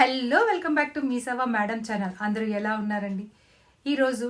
Hello welcome back to మీసవా madam channel. అందరూ ఎలా ఉన్నారండి? ఈరోజు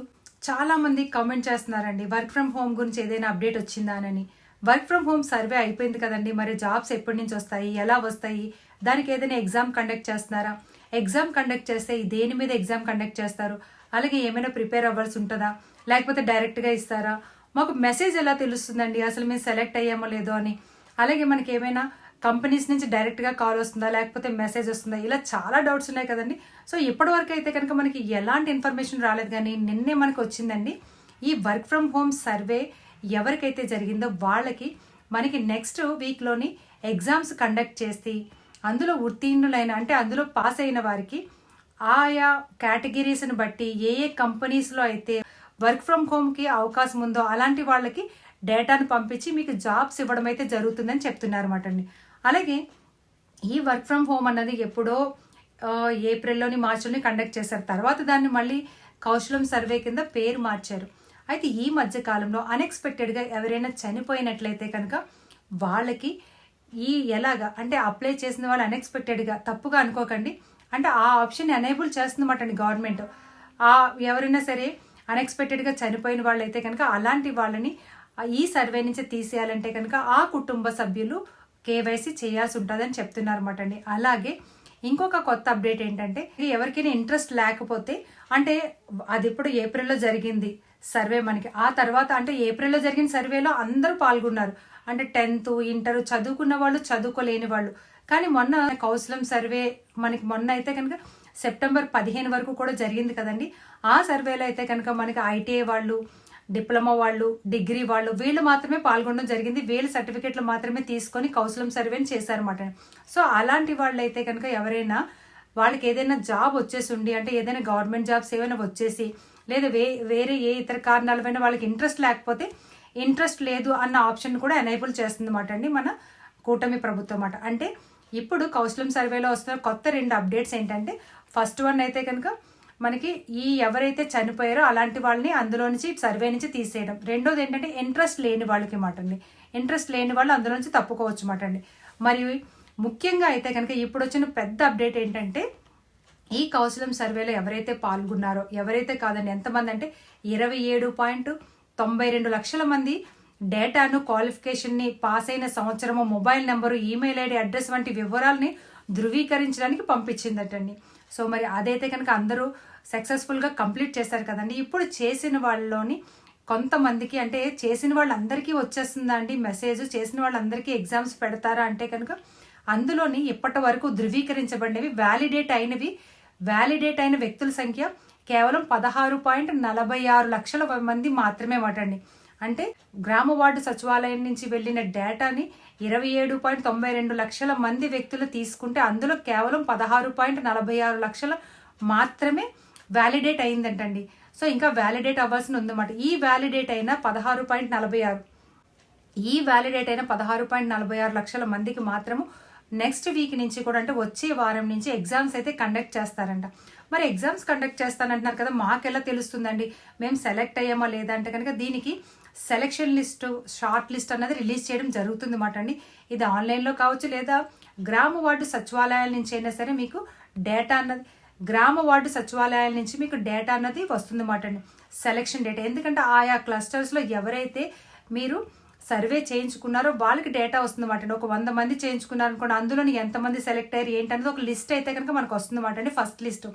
చాలామంది కామెంట్ చేస్తున్నారండి వర్క్ ఫ్రమ్ హోమ్ గురించి ఏదైనా అప్డేట్ వచ్చిందా అని. వర్క్ ఫ్రమ్ హోమ్ సర్వే అయిపోయింది కదండి మరి జాబ్స్ ఎప్పటి నుంచి వస్తాయి ఎలా వస్తాయి దానికి ఏదైనా ఎగ్జామ్ కండక్ట్ చేస్తున్నారా? ఎగ్జామ్ కండక్ట్ చేస్తే దేని మీద ఎగ్జామ్ కండక్ట్ చేస్తారు? అలాగే ఏమైనా ప్రిపేర్ అవ్వాల్సి ఉంటుందా? లేకపోతే డైరెక్ట్గా ఇస్తారా? మాకు మెసేజ్ ఎలా తెలుస్తుందండి? అసలు మేము సెలెక్ట్ అయ్యామో లేదో అని. అలాగే మనకి ఏమైనా కంపెనీస్ నుంచి డైరెక్ట్గా కాల్ వస్తుందా లేకపోతే మెసేజ్ వస్తుందా ఇలా చాలా డౌట్స్ ఉన్నాయి కదండి. సో ఇప్పటి వరకు అయితే కనుక మనకి ఎలాంటి ఇన్ఫర్మేషన్ రాలేదు కానీ నిన్నే మనకు వచ్చిందండి. ఈ వర్క్ ఫ్రమ్ హోమ్ సర్వే ఎవరికైతే జరిగిందో వాళ్ళకి మనకి నెక్స్ట్ వీక్లోని ఎగ్జామ్స్ కండక్ట్ చేసి అందులో ఉత్తీర్ణులైన అంటే అందులో పాస్ అయిన వారికి ఆయా కేటగిరీస్ని బట్టి ఏ ఏ కంపెనీస్లో అయితే వర్క్ ఫ్రమ్ హోమ్కి అవకాశం ఉందో అలాంటి వాళ్ళకి డేటాను పంపించి మీకు జాబ్స్ ఇవ్వడం అయితే జరుగుతుందని చెప్తున్నారు అనమాట అండి. అలాగే ఈ వర్క్ ఫ్రమ్ హోమ్ అన్నది ఎప్పుడో ఏప్రిల్లోని మార్చిలోని కండక్ట్ చేశారు. తర్వాత దాన్ని మళ్ళీ కౌశలం సర్వే కింద పేరు మార్చారు. అయితే ఈ మధ్య కాలంలో అన్ఎక్స్పెక్టెడ్గా ఎవరైనా చనిపోయినట్లయితే కనుక వాళ్ళకి ఈ ఎలాగా అంటే అప్లై చేసిన వాళ్ళు అన్ఎక్స్పెక్టెడ్గా తప్పుగా అనుకోకండి. అంటే ఆ ఆప్షన్ ఎనేబుల్ చేస్తుందన్నమాట అండి గవర్నమెంట్ ఆ ఎవరైనా సరే అన్ఎక్స్పెక్టెడ్గా చనిపోయిన వాళ్ళైతే కనుక అలాంటి వాళ్ళని ఈ సర్వే నుంచి తీసేయాలంటే కనుక ఆ కుటుంబ సభ్యులు కేవైసీ చేయాల్సి ఉంటుందని చెప్తున్నారు అనమాట అండి అలాగే ఇంకొక కొత్త అప్డేట్ ఏంటంటే ఇది ఎవరికైనా ఇంట్రెస్ట్ లేకపోతే అంటే అది ఇప్పుడు ఏప్రిల్లో జరిగింది సర్వే మనకి. ఆ తర్వాత అంటే ఏప్రిల్లో జరిగిన సర్వేలో అందరూ పాల్గొన్నారు. అంటే టెన్త్ ఇంటర్ చదువుకున్న వాళ్ళు చదువుకోలేని వాళ్ళు. కానీ మొన్న కౌసలం సర్వే మనకి మొన్న అయితే కనుక సెప్టెంబర్ పదిహేను వరకు కూడా జరిగింది కదండి. ఆ సర్వేలో అయితే కనుక మనకి ఐటీఐ వాళ్ళు డిప్లొమా వాళ్ళు డిగ్రీ వాళ్ళు వీళ్ళు మాత్రమే పాల్గొనడం జరిగింది. వీళ్ళ సర్టిఫికెట్లు మాత్రమే తీసుకొని కౌశలం సర్వేని చేశారన్నమాట. సో అలాంటి వాళ్ళు అయితే కనుక ఎవరైనా వాళ్ళకి ఏదైనా జాబ్ వచ్చేసి ఉండి అంటే ఏదైనా గవర్నమెంట్ జాబ్స్ ఏమైనా వచ్చేసి లేదా వే వేరే ఏ ఇతర కారణాలపైన వాళ్ళకి ఇంట్రెస్ట్ లేకపోతే ఇంట్రెస్ట్ లేదు అన్న ఆప్షన్ కూడా ఎనేబుల్ చేస్తుంది అన్నమాట అండి మన కూటమి ప్రభుత్వం అన్నమాట. అంటే ఇప్పుడు కౌశలం సర్వేలో వస్తున్న కొత్త రెండు అప్డేట్స్ ఏంటంటే ఫస్ట్ వన్ అయితే కనుక మనకి ఈ ఎవరైతే చనిపోయారో అలాంటి వాళ్ళని అందులో నుంచి సర్వే నుంచి తీసేయడం. రెండోది ఏంటంటే ఇంట్రెస్ట్ లేని వాళ్ళకి మాట అండి. ఇంట్రెస్ట్ లేని వాళ్ళు అందులో నుంచి తప్పుకోవచ్చు మాట అండి. మరియు ముఖ్యంగా అయితే కనుక ఇప్పుడు వచ్చిన పెద్ద అప్డేట్ ఏంటంటే ఈ కౌశలం సర్వేలో ఎవరైతే పాల్గొన్నారో ఎవరైతే కాదండి ఎంతమంది అంటే ఇరవై ఏడు పాయింట్ తొంభై రెండు లక్షల మంది డేటాను క్వాలిఫికేషన్ని పాస్ అయిన సంవత్సరము mobile number email ID address వంటి వివరాలని ధృవీకరించడానికి పంపించిందటండి. సో మరి అదైతే కనుక అందరూ సక్సెస్ఫుల్గా కంప్లీట్ చేశారు కదండి. ఇప్పుడు చేసిన వాళ్ళలోని కొంతమందికి అంటే చేసిన వాళ్ళందరికీ వచ్చేస్తుందా అండి మెసేజ్ చేసిన వాళ్ళందరికీ ఎగ్జామ్స్ పెడతారా అంటే కనుక అందులోని ఇప్పటి వరకు ధృవీకరించబడినవి వ్యాలిడేట్ అయినవి వ్యాలిడేట్ అయిన వ్యక్తుల సంఖ్య కేవలం పదహారు పాయింట్ నలభై ఆరు లక్షల మంది మాత్రమే వాటండి అంటే గ్రామ వార్డు సచివాలయం నుంచి వెళ్ళిన డేటాని ఇరవై ఏడు పాయింట్ తొంభై రెండు లక్షల మంది వ్యక్తులు తీసుకుంటే అందులో కేవలం పదహారు పాయింట్ నలభై ఆరు లక్షల మాత్రమే వ్యాలిడేట్ అయిందంటండి సో ఇంకా వ్యాలిడేట్ అవ్వాల్సి ఉందన్నమాట. ఈ వ్యాలిడేట్ అయిన పదహారు పాయింట్ నలభై ఆరు. ఈ వ్యాలిడేట్ అయిన పదహారు పాయింట్ నలభై ఆరు లక్షల మందికి మాత్రము నెక్స్ట్ వీక్ నుంచి కూడా అంటే వచ్చే వారం నుంచి ఎగ్జామ్స్ అయితే కండక్ట్ చేస్తారంట. మరి ఎగ్జామ్స్ కండక్ట్ చేస్తానంటున్నారు కదా మాకెలా తెలుస్తుందండి? మేము సెలెక్ట్ అయ్యామా లేదా అంటే కనుక దీనికి సెలెక్షన్ లిస్ట్ షార్ట్ లిస్ట్ అన్నది రిలీజ్ చేయడం జరుగుతుంది అనమాట అండి. ఇది ఆన్లైన్లో కావచ్చు లేదా గ్రామ వార్డు సచివాలయాల నుంచి అయినా సరే మీకు డేటా అన్నది గ్రామ వార్డు సచివాలయాల నుంచి మీకు డేటా అన్నది వస్తుంది అన్నమాట అండి. సెలక్షన్ డేటా ఎందుకంటే ఆయా క్లస్టర్స్లో ఎవరైతే మీరు సర్వే చేయించుకున్నారో వాళ్ళకి డేటా వస్తుంది అండి. ఒక వంద మంది చేయించుకున్నారు అనుకోండి అందులోని ఎంతమంది సెలెక్ట్ అయ్యారు ఏంటనేది ఒక లిస్ట్ అయితే కనుక మనకు వస్తుంది అన్నమాట అండి ఫస్ట్ లిస్ట్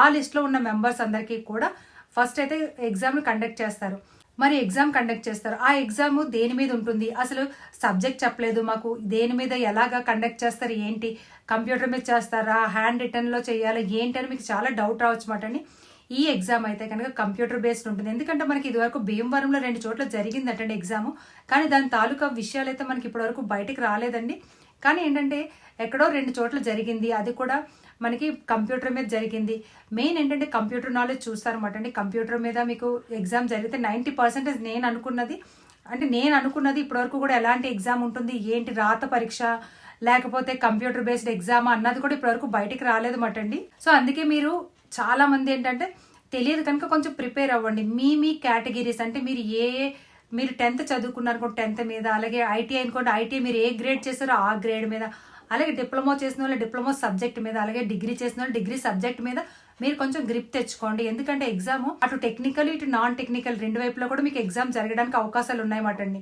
ఆ లిస్ట్లో ఉన్న మెంబర్స్ అందరికీ కూడా ఫస్ట్ అయితే ఎగ్జామ్ కండక్ట్ చేస్తారు. మరి ఎగ్జామ్ కండక్ట్ చేస్తారు. ఆ ఎగ్జామ్ దేని మీద ఉంటుంది? అసలు సబ్జెక్ట్ చెప్పలేదు మాకు. దేని మీద ఎలాగా కండక్ట్ చేస్తారు? ఏంటి? కంప్యూటర్ మీద చేస్తారా? హ్యాండ్ రిటర్న్లో చేయాలా? ఏంటి అని మీకు చాలా డౌట్ రావచ్చు మాట అండి. ఈ ఎగ్జామ్ అయితే కనుక కంప్యూటర్ బేస్డ్ ఉంటుంది. ఎందుకంటే మనకి ఇదివరకు భీమవరంలో రెండు చోట్ల జరిగిందటండి ఎగ్జామ్ కానీ దాని తాలూకా విషయాలు అయితే మనకి ఇప్పటివరకు బయటకు రాలేదండి. కానీ ఏంటంటే ఎక్కడో రెండు చోట్ల జరిగింది అది కూడా మనకి కంప్యూటర్ మీద జరిగింది. మెయిన్ ఏంటంటే కంప్యూటర్ నాలెడ్జ్ చూస్తారన్నమాట అండి. కంప్యూటర్ మీద మీకు ఎగ్జామ్ జరిగితే నైంటీ పర్సెంటేజ్ నేను అనుకున్నది. అంటే నేను అనుకున్నది ఇప్పటివరకు కూడా ఎలాంటి ఎగ్జామ్ ఉంటుంది ఏంటి రాత పరీక్ష లేకపోతే కంప్యూటర్ బేస్డ్ ఎగ్జామ్ అన్నది కూడా ఇప్పటివరకు బయటికి రాలేదు మాట అండి. సో అందుకే మీరు చాలామంది ఏంటంటే తెలియదు కనుక కొంచెం ప్రిపేర్ అవ్వండి. మీ మీ కేటగిరీస్ అంటే మీరు ఏ ఏ మీరు టెన్త్ చదువుకున్నారు అనుకోండి టెన్త్ మీద అలాగే ఐటీఐ అనుకోండి ఐటీఐ మీరు ఏ గ్రేడ్ చేస్తారో ఆ గ్రేడ్ మీద అలాగే డిప్లొమా చేసిన వాళ్ళు డిప్లొమా సబ్జెక్ట్ మీద అలాగే డిగ్రీ చేసిన వాళ్ళు డిగ్రీ సబ్జెక్ట్ మీద మీరు కొంచెం గ్రిప్ తెచ్చుకోండి. ఎందుకంటే ఎగ్జామ్ అటు టెక్నికల్ ఇటు నాన్ టెక్నికల్ రెండు వైపులో కూడా మీకు ఎగ్జామ్ జరగడానికి అవకాశాలు ఉన్నాయన్నమాట అండి.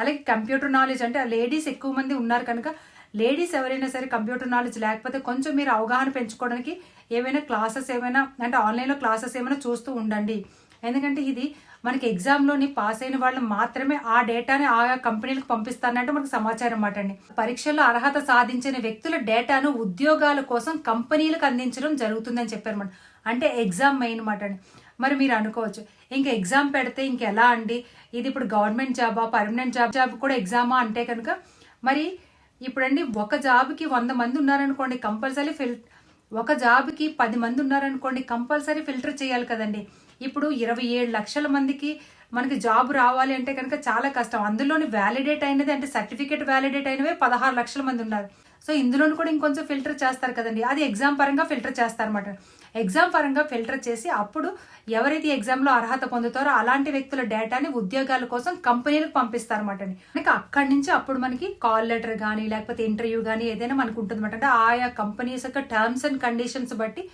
అలాగే కంప్యూటర్ నాలెడ్జ్ అంటే లేడీస్ ఎక్కువ మంది ఉన్నారు కనుక లేడీస్ ఎవరైనా సరే కంప్యూటర్ నాలెడ్జ్ లేకపోతే కొంచెం మీరు అవగాహన పెంచుకోవడానికి ఏమైనా క్లాసెస్ ఏమైనా అంటే ఆన్లైన్లో క్లాసెస్ ఏమైనా చూస్తూ ఉండండి. ఎందుకంటే ఇది మనకి ఎగ్జామ్లోని పాస్ అయిన వాళ్ళు మాత్రమే ఆ డేటాని ఆయా కంపెనీలకు పంపిస్తానంటే మనకు సమాచారం మాట అండి. పరీక్షల్లో అర్హత సాధించిన వ్యక్తుల డేటాను ఉద్యోగాల కోసం కంపెనీలకు అందించడం జరుగుతుందని చెప్పారు మాట అంటే ఎగ్జామ్ మెయిన్ మాట అండి. మరి మీరు అనుకోవచ్చు ఇంకా ఎగ్జామ్ పెడితే ఇంకెలా అండి? ఇది ఇప్పుడు గవర్నమెంట్ జాబా పర్మనెంట్ జాబ్ జాబ్ కూడా ఎగ్జామా అంటే కనుక మరి ఇప్పుడండి ఒక జాబ్కి వంద మంది ఉన్నారనుకోండి కంపల్సరీ ఫిల్ ఒక జాబ్కి పది మంది ఉన్నారనుకోండి కంపల్సరీ ఫిల్టర్ చేయాలి కదండి. ఇప్పుడు ఇరవై ఏడు లక్షల మందికి మనకి జాబ్ రావాలి అంటే కనుక చాలా కష్టం. అందులోని వ్యాలిడేట్ అయినది అంటే సర్టిఫికేట్ వ్యాలిడేట్ అయినవే పదహారు లక్షల మంది ఉన్నారు. సో ఇందులోని కూడా ఇంకొంచెం ఫిల్టర్ చేస్తారు కదండి. అది ఎగ్జామ్ పరంగా ఫిల్టర్ చేస్తారన్నమాట. ఎగ్జామ్ పరంగా ఫిల్టర్ చేసి అప్పుడు ఎవరైతే ఎగ్జామ్లో అర్హత పొందుతారో అలాంటి వ్యక్తుల డేటాని ఉద్యోగాల కోసం కంపెనీలకు పంపిస్తారన్నమాట మనకి అక్కడి నుంచి అప్పుడు మనకి కాల్ లెటర్ కానీ లేకపోతే ఇంటర్వ్యూ కానీ ఏదైనా మనకు ఉంటుంది అంటే ఆయా కంపెనీస్ యొక్క టర్మ్స్ అండ్ కండిషన్స్ బట్టి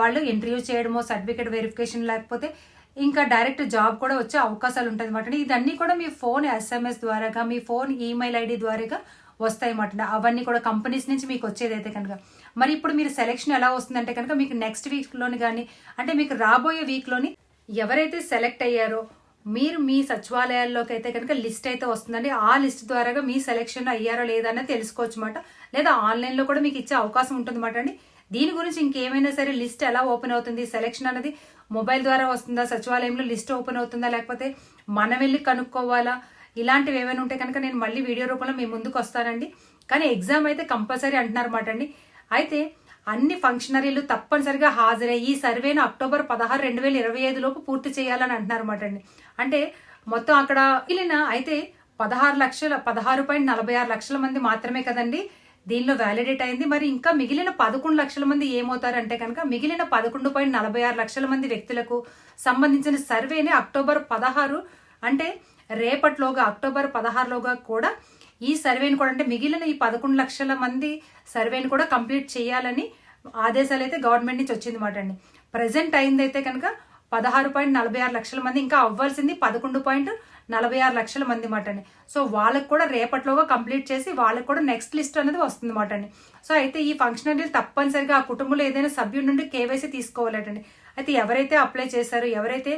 వాళ్ళు ఇంటర్వ్యూ చేయడమో సర్టిఫికేట్ వెరిఫికేషన్ లేకపోతే ఇంకా డైరెక్ట్ జాబ్ కూడా వచ్చే అవకాశాలు ఉంటుంది అనమాట ఇదన్నీ కూడా మీ ఫోన్ ఎస్ఎంఎస్ ద్వారాగా మీ ఫోన్ ఈమెయిల్ ఐడి ద్వారాగా వస్తాయి అన్నమాట అవన్నీ కూడా కంపెనీస్ నుంచి మీకు వచ్చేదైతే కనుక. మరి ఇప్పుడు మీరు సెలెక్షన్ ఎలా వస్తుందంటే కనుక మీకు నెక్స్ట్ వీక్లోని కానీ అంటే మీకు రాబోయే వీక్లోని ఎవరైతే సెలెక్ట్ అయ్యారో మీరు మీ సచివాలయాల్లోకి అయితే కనుక లిస్ట్ అయితే వస్తుందండి. ఆ లిస్ట్ ద్వారాగా మీ సెలెక్షన్ అయ్యారో లేదా అనేది తెలుసుకోవచ్చు అనమాట లేదా ఆన్లైన్లో కూడా మీకు ఇచ్చే అవకాశం ఉంటుంది అనమాట అండి. దీని గురించి ఇంకేమైనా సరే లిస్ట్ ఎలా ఓపెన్ అవుతుంది? సెలెక్షన్ అనేది మొబైల్ ద్వారా వస్తుందా? సచివాలయంలో లిస్ట్ ఓపెన్ అవుతుందా? లేకపోతే మనం వెళ్ళి కనుక్కోవాలా? ఇలాంటివి ఏమైనా ఉంటే కనుక నేను మళ్ళీ వీడియో రూపంలో మీ ముందుకు వస్తానండి. కానీ ఎగ్జామ్ అయితే కంపల్సరీ అంటున్నారన్నమాట అండి. అయితే అన్ని ఫంక్షనరీలు తప్పనిసరిగా హాజరై ఈ సర్వేను అక్టోబర్ పదహారు రెండు వేల ఇరవై ఐదు లోపు పూర్తి చేయాలని అంటున్నారన్నమాట అండి. అంటే మొత్తం అక్కడ మిగిలిన అయితే పదహారు లక్షల పదహారు పాయింట్ నలభై ఆరు లక్షల మంది మాత్రమే కదండి దీనిలో వ్యాలిడేట్ అయింది. మరి ఇంకా మిగిలిన పదకొండు లక్షల మంది ఏమవుతారంటే కనుక మిగిలిన పదకొండు పాయింట్ నలభై ఆరు లక్షల మంది వ్యక్తులకు సంబంధించిన సర్వేని అక్టోబర్ పదహారు అంటే రేపటిలోగా అక్టోబర్ పదహారులోగా కూడా ఈ సర్వేని కూడా అంటే మిగిలిన ఈ పదకొండు లక్షల మంది సర్వేని కూడా కంప్లీట్ చేయాలని ఆదేశాలు అయితే గవర్నమెంట్ నుంచి వచ్చింది మాట అండి. ప్రజెంట్ అయిందైతే కనుక పదహారు పాయింట్ నలభై ఆరు లక్షల మంది ఇంకా అవ్వాల్సింది పదకొండు పాయింట్ నలభై ఆరు లక్షల మంది మాట అండి. సో వాళ్ళకి కూడా రేపట్లోగా కంప్లీట్ చేసి వాళ్ళకి కూడా నెక్స్ట్ లిస్ట్ అనేది వస్తుంది మాట అండి. సో అయితే ఈ ఫంక్షనరీలు తప్పనిసరిగా ఆ కుటుంబంలో ఏదైనా సభ్యుడి నుండి కేవైసీ తీసుకోవాలటండి అయితే ఎవరైతే అప్లై చేశారో ఎవరైతే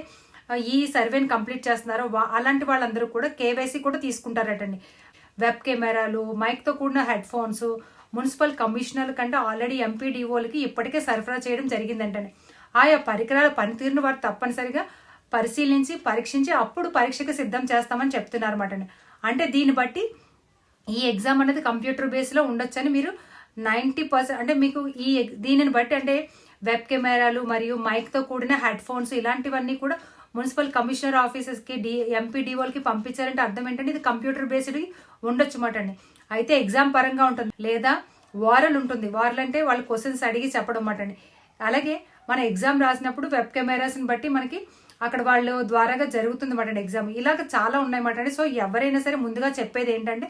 ఈ సర్వేని కంప్లీట్ చేస్తున్నారో అలాంటి వాళ్ళందరూ కూడా కేవైసీ కూడా తీసుకుంటారటండి వెబ్ కెమెరాలు మైక్తో కూడిన హెడ్ ఫోన్స్ మున్సిపల్ కమిషనర్ల కంటే ఆల్రెడీ ఎంపీడీఓలకి ఇప్పటికే సరఫరా చేయడం జరిగిందంటండి. ఆయా పరికరాల పనితీరును వారు తప్పనిసరిగా పరిశీలించి పరీక్షించి అప్పుడు పరీక్షకు సిద్ధం చేస్తామని చెప్తున్నారన్నమాట అంటే దీన్ని బట్టి ఈ ఎగ్జామ్ అనేది కంప్యూటర్ బేస్లో ఉండొచ్చని మీరు నైంటీ పర్సెంట్ అంటే మీకు ఈ దీనిని బట్టి అంటే వెబ్ కెమెరాలు మరియు మైక్తో కూడిన హెడ్ ఫోన్స్ ఇలాంటివన్నీ కూడా మున్సిపల్ కమిషనర్ ఆఫీసెస్కి డి ఎంపీడీఓలకి పంపించారంటే అర్థం ఏంటంటే ఇది కంప్యూటర్ బేస్డ్ ఉండొచ్చు మాట అండి. అయితే ఎగ్జామ్ పరంగా ఉంటుంది. లేదా వారల్ ఉంటుంది. వారల్ అంటే వాళ్ళు క్వశ్చన్స్ అడిగి చెప్పడం మాట అండి. అలాగే మన ఎగ్జామ్ రాసినప్పుడు వెబ్ కెమెరాస్ని బట్టి మనకి అక్కడ వాళ్ళు ద్వారాగా జరుగుతుంది మాట ఎగ్జామ్. ఇలాగ చాలా ఉన్నాయన్నమాట అండి సో ఎవరైనా సరే ముందుగా చెప్పేది ఏంటంటే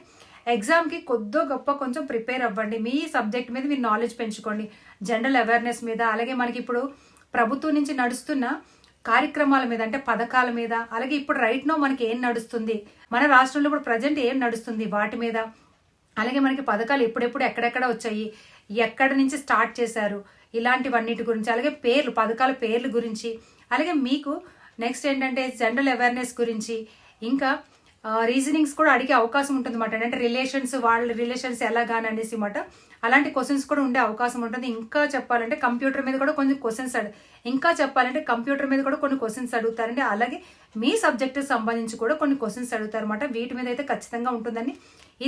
ఎగ్జామ్కి కొద్దో గొప్ప కొంచెం ప్రిపేర్ అవ్వండి. మీ సబ్జెక్ట్ మీద మీరు నాలెడ్జ్ పెంచుకోండి. జనరల్ అవేర్నెస్ మీద అలాగే మనకి ఇప్పుడు ప్రభుత్వం నుంచి నడుస్తున్న కార్యక్రమాల మీద అంటే పథకాల మీద అలాగే ఇప్పుడు రైట్ నో మనకి ఏం నడుస్తుంది? మన రాష్ట్రంలో ఇప్పుడు ప్రజెంట్ ఏం నడుస్తుంది వాటి మీద? అలాగే మనకి పథకాలు ఎప్పుడెప్పుడు ఎక్కడెక్కడ వచ్చాయి? ఎక్కడి నుంచి స్టార్ట్ చేశారు? ఇలాంటివన్నిటి గురించి అలాగే పేర్లు పథకాల పేర్లు గురించి అలాగే మీకు నెక్స్ట్ ఏంటంటే జనరల్ అవేర్నెస్ గురించి ఇంకా రీజనింగ్స్ కూడా అడిగే అవకాశం ఉంటుంది అనమాట అంటే రిలేషన్స్ వాళ్ళ రిలేషన్స్ ఎలాగాని అనేసి మాట. అలాంటి క్వశ్చన్స్ కూడా ఉండే అవకాశం ఉంటుంది. ఇంకా చెప్పాలంటే కంప్యూటర్ మీద కూడా కొన్ని క్వశ్చన్స్ అడు ఇంకా చెప్పాలంటే కంప్యూటర్ మీద కూడా కొన్ని క్వశ్చన్స్ అడుగుతారండి. అలాగే మీ సబ్జెక్ట్ సంబంధించి కూడా కొన్ని క్వశ్చన్స్ అడుగుతారనమాట వీటి మీద అయితే ఖచ్చితంగా ఉంటుందని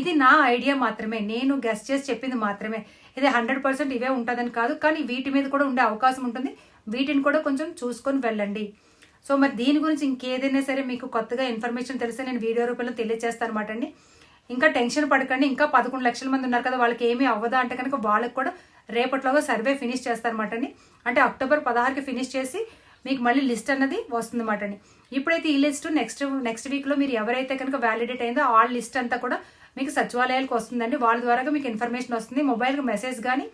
ఇది నా ఐడియా మాత్రమే. నేను గెస్ట్ చేసి చెప్పింది మాత్రమే. ఇది హండ్రెడ్ పర్సెంట్ ఇవే ఉంటుందని కాదు కానీ వీటి మీద కూడా ఉండే అవకాశం ఉంటుంది. వీటిని కూడా కొంచెం చూసుకొని వెళ్ళండి. సో మరి దీని గురించి ఇంకేదైనా సరే మీకు కొత్తగా ఇన్ఫర్మేషన్ తెలిస్తే నేను వీడియో రూపంలో తెలియజేస్తాను అనమాట అండి. ఇంకా టెన్షన్ పడకండి ఇంకా పదకొండు లక్షల మంది ఉన్నారు కదా వాళ్ళకి ఏమీ అవ్వదా అంటే కనుక వాళ్ళకి కూడా రేపట్లోగా సర్వే ఫినిష్ చేస్తారనమాట అండి. అంటే అక్టోబర్ పదహారుకి ఫినిష్ చేసి మీకు మళ్ళీ లిస్ట్ అన్నది వస్తుంది అండి. ఇప్పుడైతే ఈ లిస్ట్ నెక్స్ట్ నెక్స్ట్ వీక్లో మీరు ఎవరైతే కనుక వ్యాలిడేట్ అయిందో ఆ లిస్ట్ అంతా కూడా మీకు సచివాలయాలకు వస్తుందండి. వాళ్ళ ద్వారా మీకు ఇన్ఫర్మేషన్ వస్తుంది. మొబైల్కి మెసేజ్ కానీ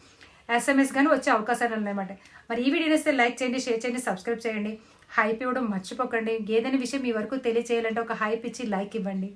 ఎస్ఎంఎస్ కానీ వచ్చే అవకాశాలు ఉన్నాయన్నమాట. మరి ఈ వీడియో నచ్చితే లైక్ చేయండి షేర్ చేయండి సబ్స్క్రైబ్ చేయండి. హైప్ ఇవ్వడం మర్చిపోకండి. ఏదైనా విషయం మీ వరకు తెలియచేయాలంటే ఒక హైప్ ఇచ్చి లైక్ ఇవ్వండి.